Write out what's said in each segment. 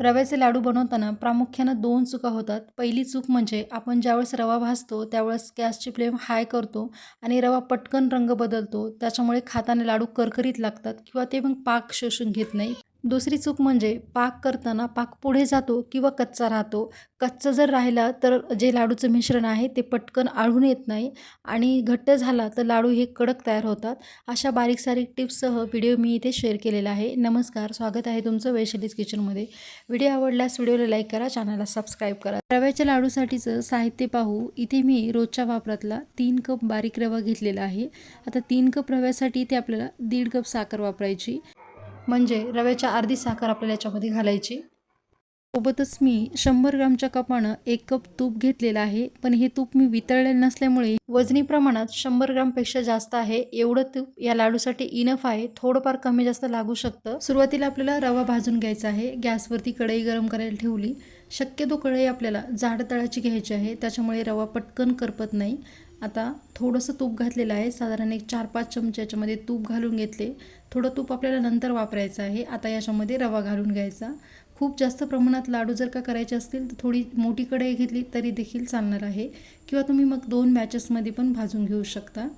रव्याचे लाडू बनवताना प्रामुख्यानं दोन चुका होतात. पहिली चूक म्हणजे आपण ज्यावेळेस रवा भाजतो त्यावेळेस गॅसची फ्लेम हाय करतो आणि रवा पटकन रंग बदलतो. त्याच्यामुळे खाताना लाडू करकरीत लागतात किंवा ते मग पाक शोषून घेत नाही दुसरी चूक म्हणजे पाक करताना पाक पुढे जातो किंवा कच्चा राहतो. कच्चा जर राहिला तर जे लाडूचं मिश्रण आहे ते पटकन आढळून येत नाही आणि घट्ट झाला तर लाडू हे कडक तयार होतात. अशा बारीक सारीक टिप्ससह व्हिडिओ मी इथे शेअर केलेला आहे. नमस्कार स्वागत आहे तुमचं वैशालीज किचनमध्ये व्हिडिओ आवडल्यास व्हिडिओला लाईक करा चॅनलला सबस्क्राईब करा. रव्याच्या लाडूसाठीचं साहित्य पाहू. इथे मी रोजच्या वापरातला तीन कप बारीक रवा घेतलेला आहे. आता तीन कप रव्यासाठी इथे आपल्याला दीड कप साखर वापरायची. म्हणजे रव्याच्या अर्धी साखर आपल्याला याच्यामध्ये घालायची. सोबतच मी शंभर ग्रामच्या कपानं एक कप तूप घेतलेलं आहे पण हे तूप मी वितळलेलं नसल्यामुळे वजनी प्रमाणात शंभर ग्रामपेक्षा जास्त आहे. एवढं तूप या लाडूसाठी इनफ आहे. थोडंफार कमी जास्त लागू शकतं. सुरुवातीला आपल्याला रवा भाजून घ्यायचा आहे. गॅसवरती कढई गरम करायला ठेवली. शक्यतो कढई आपल्याला जाड तळाची घ्यायची आहे. त्याच्यामुळे रवा पटकन करपत नाही. आता थोडंसं तूप घातलेलं आहे. साधारण एक चार पाच चमचे याच्यामध्ये तूप घालून घेतले. थोडं तूप आपल्याला नंतर वापरायचं आहे. आता याच्यामध्ये रवा घालून घ्यायचा. खूप जास्त प्रमाणात लाडू जर का करायचे असतील तर थोडी मोठी कढई घेतली तरी देखील चालणार आहे. किंवा तुम्ही मग दोन बॅचेसमध्ये पण भाजून घेऊ शकता.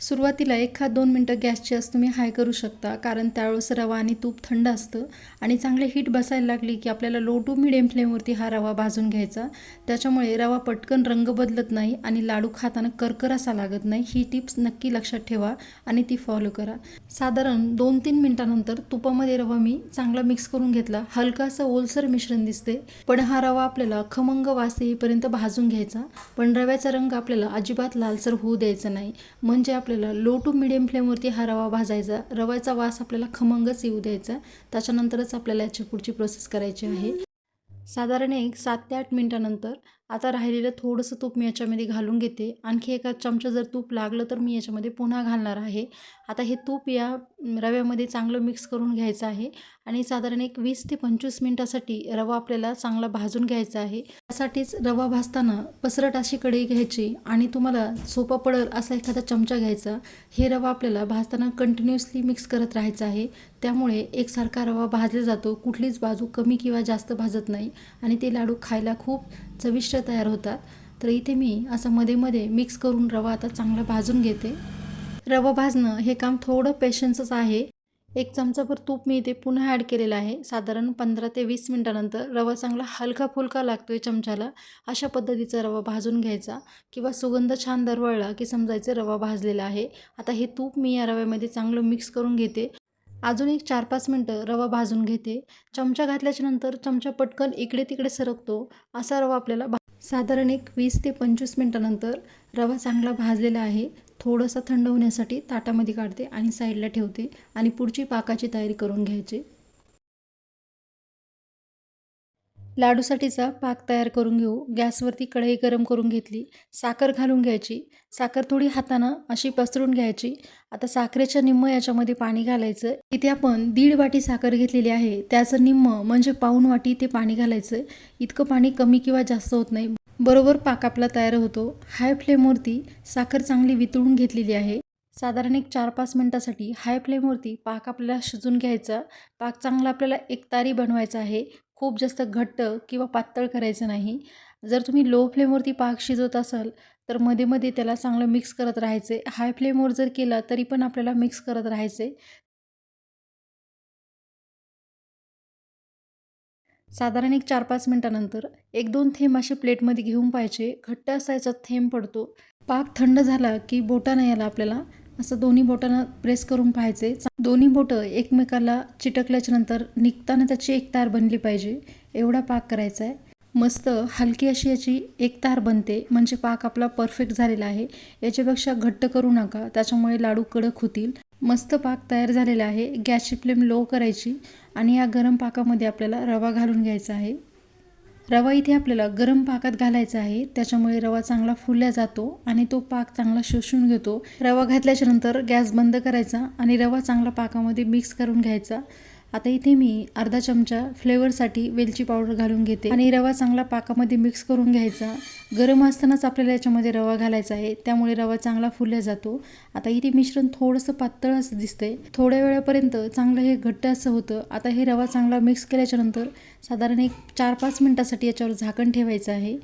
सुरुवातीला एक हा दोन मिनटं गॅसची असं तुम्ही हाय करू शकता कारण त्यावेळेस रवा आणि तूप थंड असतं आणि चांगले हीट बसायला लागली की आपल्याला लो टू मिडियम फ्लेमवरती हा रवा भाजून घ्यायचा. त्याच्यामुळे रवा पटकन रंग बदलत नाही आणि लाडू खाताना करकर असा लागत नाही. ही टिप्स नक्की लक्षात ठेवा आणि ती फॉलो करा. साधारण दोन तीन मिनटानंतर तुपामध्ये रवा मी चांगला मिक्स करून घेतला. हलका असं ओलसर मिश्रण दिसते पण हा रवा आपल्याला खमंग वास येईपर्यंत भाजून घ्यायचा. पण रव्याचा रंग आपल्याला अजिबात लालसर होऊ द्यायचा नाही. म्हणजे आपल्याला लो टू मिडियम फ्लेमवरती हा रवा भाजायचा. रव्याचा वास आपल्याला खमंगच येऊ द्यायचा. त्याच्यानंतरच आपल्याला याची पुढची प्रोसेस करायची आहे. साधारण एक सात ते आठ मिनटानंतर आता राहिलेलं थोडंसं तूप मी याच्यामध्ये घालून घेते. आणखी एका चमचा जर तूप लागलं तर मी याच्यामध्ये पुन्हा घालणार आहे. आता हे तूप या रव्यामध्ये चांगलं मिक्स करून घ्यायचं आहे आणि साधारण एक वीस ते पंचवीस मिनटासाठी रवा आपल्याला चांगला भाजून घ्यायचा आहे. त्यासाठीच रवा भाजताना पसरट अशी कढई घ्यायची आणि तुम्हाला सोपा पडेल असा एखादा चमचा घ्यायचा. हे रवा आपल्याला भाजताना कंटिन्युअसली मिक्स करत राहायचं आहे. त्यामुळे एकसारखा रवा भाजला जातो. कुठलीच बाजू कमी किंवा जास्त भाजत नाही आणि ते लाडू खायला खूप चविष्ट तयार होतात. तर इथे मी असं मध्ये मध्ये मिक्स करून रवा आता चांगला भाजून घेते. रवा भाजणं हे काम थोडं पेशन्सच आहे. एक चमचाभर तूप मी इथे पुन्हा ॲड केलेलं आहे. साधारण पंधरा ते वीस मिनटानंतर रवा चांगला हलका फुलका लागतो आहे चमच्याला. अशा पद्धतीचा रवा भाजून घ्यायचा. किंवा सुगंध छान दरवळला की समजायचं रवा भाजलेला आहे. आता हे तूप मी या रव्यामध्ये चांगलं मिक्स करून घेते. अजून एक चार पाच मिनटं रवा भाजून घेते. चमचा घातल्याच्या नंतर चमचा पटकन इकडे तिकडे सरकतो. असा रवा आपल्याला साधारण एक वीस ते पंचवीस मिनटानंतर रवा चांगला भाजलेला आहे. थोडंसं थंड होण्यासाठी ताटामध्ये काढते आणि साईडला ठेवते आणि पुढची पाकाची तयारी करून घ्यायची. लाडूसाठीचा पाक तयार करून घेऊ. गॅसवरती कढई गरम करून घेतली. साखर घालून घ्यायची. साखर थोडी हातानं अशी पसरून घ्यायची. आता साखरेच्या निम्म याच्यामध्ये पाणी घालायचं. इथे आपण दीड वाटी साखर घेतलेली आहे. त्याचं निम्म म्हणजे पाऊन वाटी ते पाणी घालायचं. इतकं पाणी कमी किंवा जास्त होत नाही. बरोबर पाक आपला तयार होतो. हाय फ्लेमवरती साखर चांगली वितळून घेतलेली आहे. साधारण एक चार पाच मिनटासाठी हाय फ्लेमवरती पाक आपल्याला शिजून घ्यायचा. पाक चांगला आपल्याला एकतारी बनवायचा आहे. खूप जास्त घट्ट किंवा पातळ करायचं नाही. जर तुम्ही लो फ्लेमवरती पाक शिजवत असाल तर मध्ये मध्ये त्याला चांगलं मिक्स करत राहायचे. हाय फ्लेमवर जर केला तरी पण आपल्याला मिक्स करत राहायचे. साधारण एक चार पाच मिनटानंतर एक दोन थेंब असे प्लेटमध्ये घेऊन पाहिजे घट्ट असायचा थेंब पडतो. पाक थंड झाला की बोटानं याला आपल्याला. असं दोन्ही बोटांना प्रेस करून पाहायचे. दोन्ही बोटं एकमेकाला चिटकल्याच्या नंतर निघताना त्याची एक तार बनली पाहिजे एवढा पाक करायचा आहे. मस्त हलकी अशी याची एक तार बनते म्हणजे पाक आपला परफेक्ट झालेला आहे. याच्यापेक्षा घट्ट करू नका त्याच्यामुळे लाडू कडक होतील. मस्त पाक तयार झालेला आहे गॅसची फ्लेम लो करायची आणि या गरम पाकामध्ये आपल्याला रवा घालून घ्यायचा आहे. रवा इथे आपल्याला गरम पाकात घालायचा आहे. त्याच्यामुळे रवा चांगला फुलल्या जातो आणि तो पाक चांगला शोषून घेतो. रवा घातल्याच्या नंतर गॅस बंद करायचा आणि रवा चांगला पाकामध्ये मिक्स करून घ्यायचा. आता इथे मी अर्धा चमचा फ्लेवरसाठी वेलची पावडर घालून घेते आणि रवा चांगला पाकामध्ये मिक्स करून घ्यायचा. गरम असतानाच आपल्याला याच्यामध्ये रवा घालायचा आहे. त्यामुळे रवा चांगला फुलला जातो. आता इथे मिश्रण थोडंसं पातळ असं दिसतंय. थोड्या वेळापर्यंत चांगलं हे घट्ट असं होतं. आता हे रवा चांगला मिक्स केल्याच्यानंतर साधारण एक चार पाच मिनटासाठी याच्यावर झाकण ठेवायचं आहे.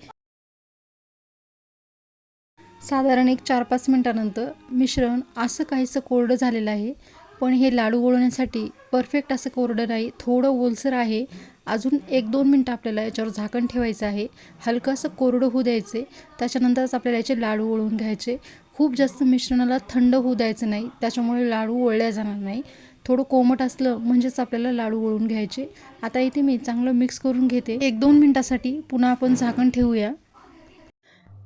साधारण एक चार पाच मिनटानंतर मिश्रण असं काहीसं कोरडं झालेलं आहे. पण हे लाडू वळवण्यासाठी परफेक्ट असं कोरडं नाही थोडं ओलसर आहे. अजून एक दोन मिनटं आपल्याला याच्यावर झाकण ठेवायचं आहे. हलकं असं कोरडं होऊ द्यायचे. त्याच्यानंतरच आपल्याला याचे लाडू वळवून घ्यायचे. खूप जास्त मिश्रणाला थंड होऊ द्यायचं नाही. त्याच्यामुळे लाडू वळल्या जाणार नाही. थोडं कोमट असलं म्हणजेच आपल्याला लाडू वळून घ्यायचे. आता इथे मी चांगलं मिक्स करून घेते. एक दोन मिनटासाठी पुन्हा आपण झाकण ठेवूया.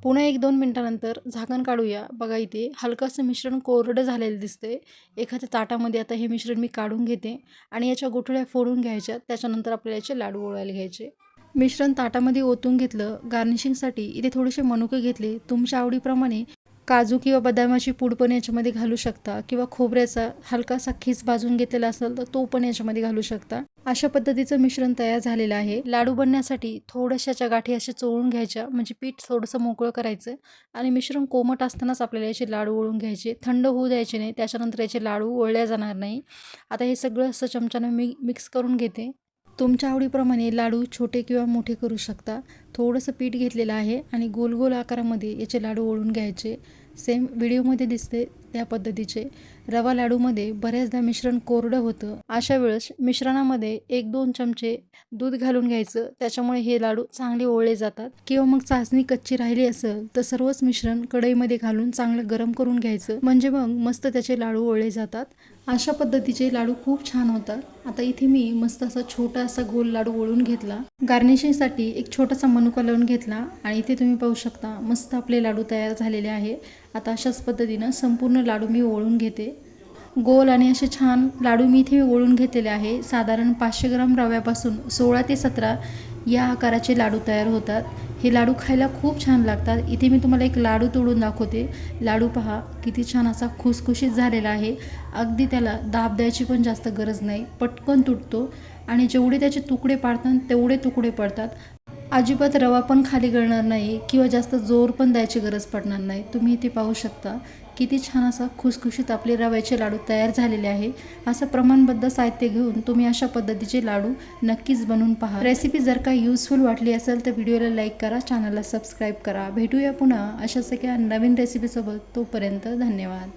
पुन्हा एक दोन मिनटानंतर झाकण काढूया. बघा इथे हलकंसं मिश्रण कोरडं झालेलं दिसतंय. एखाद्या ताटामध्ये आता हे मिश्रण मी काढून घेते आणि याच्या गोठळ्या फोडून घ्यायच्या. त्याच्यानंतर आपल्याला याचे लाडू ओळायला घ्यायचे. मिश्रण ताटामध्ये ओतून घेतलं. गार्निशिंगसाठी इथे थोडेसे मनुके घेतले. तुमच्या आवडीप्रमाणे काजू किंवा बदामाची पूड पण याच्यामध्ये घालू शकता किंवा खोबऱ्याचा हलकासा खीस भाजून घेतलेला असेल तर तो पण याच्यामध्ये घालू शकता. अशा पद्धतीचं मिश्रण तयार झालेलं आहे. लाडू बनण्यासाठी थोड्याशाच्या गाठी अशा चोळून घ्यायच्या. म्हणजे पीठ थोडंसं मोकळं करायचं आणि मिश्रण कोमट असतानाच आपल्याला याचे लाडू ओळून घ्यायचे. थंड होऊ द्यायचे नाही. त्याच्यानंतर याचे लाडू ओळल्या जाणार नाही. आता हे सगळं असं चमच्यानं मी मिक्स करून घेते. तुमच्या आवडीप्रमाणे लाडू छोटे किंवा मोठे करू शकता. थोडंसं पीठ घेतलेलं आहे आणि गोल गोल आकारामध्ये याचे लाडू ओळून घ्यायचे. सेम व्हिडिओमध्ये दिसते त्या पद्धतीचे. रवा लाडूमध्ये बऱ्याचदा मिश्रण कोरडं होतं. अशा वेळेस मिश्रणामध्ये एक दोन चमचे दूध घालून घ्यायचं. त्याच्यामुळे हे लाडू चांगले ओळले जातात. किंवा मग चाचणी कच्ची राहिली असेल तर सर्वच मिश्रण कढईमध्ये घालून चांगलं गरम करून घ्यायचं. म्हणजे मग मस्त त्याचे लाडू ओळले जातात. अशा पद्धतीचे लाडू खूप छान होतात. आता इथे मी मस्त असा छोटा असा गोल लाडू ओळून घेतला. गार्निशिंगसाठी एक छोटासा मनुका लावून घेतला. आणि इथे तुम्ही पाहू शकता मस्त आपले लाडू तयार झालेले आहे. आता अशाच पद्धतीनं संपूर्ण लाडू मी ओळून घेते. गोल आणि असे छान लाडू मी इथे ओळून घेतलेले आहे. साधारण पाचशे ग्राम रव्यापासून सोळा ते सतरा या आकाराचे लाडू तयार होतात. हे लाडू खायला खूप छान लागतात. इथे मी तुम्हाला एक लाडू तोडून दाखवते. लाडू पहा किती छान असा खुसखुशीत झालेला आहे. अगदी त्याला दाब द्यायची पण जास्त गरज नाही. पटकन तुटतो आणि जेवढे त्याचे तुकडे पाडतात तेवढे तुकडे पडतात. अजिबात रवा पण खाली गळणार नाही किंवा जास्त जोर पण द्यायची गरज पडणार नाही. तुम्ही इथे पाहू शकता. किती छान असा खुसखुशीत आपले रव्याचे लाडू तयार झालेले आहे. असं प्रमाणबद्ध साहित्य घेऊन तुम्ही अशा पद्धतीचे लाडू नक्कीच बनवून पहा. रेसिपी जर का युजफुल वाटली असेल तर व्हिडिओला लाईक करा चॅनलला सबस्क्राईब करा. भेटूया पुन्हा अशा सगळ्या नवीन रेसिपीसोबत तोपर्यंत धन्यवाद.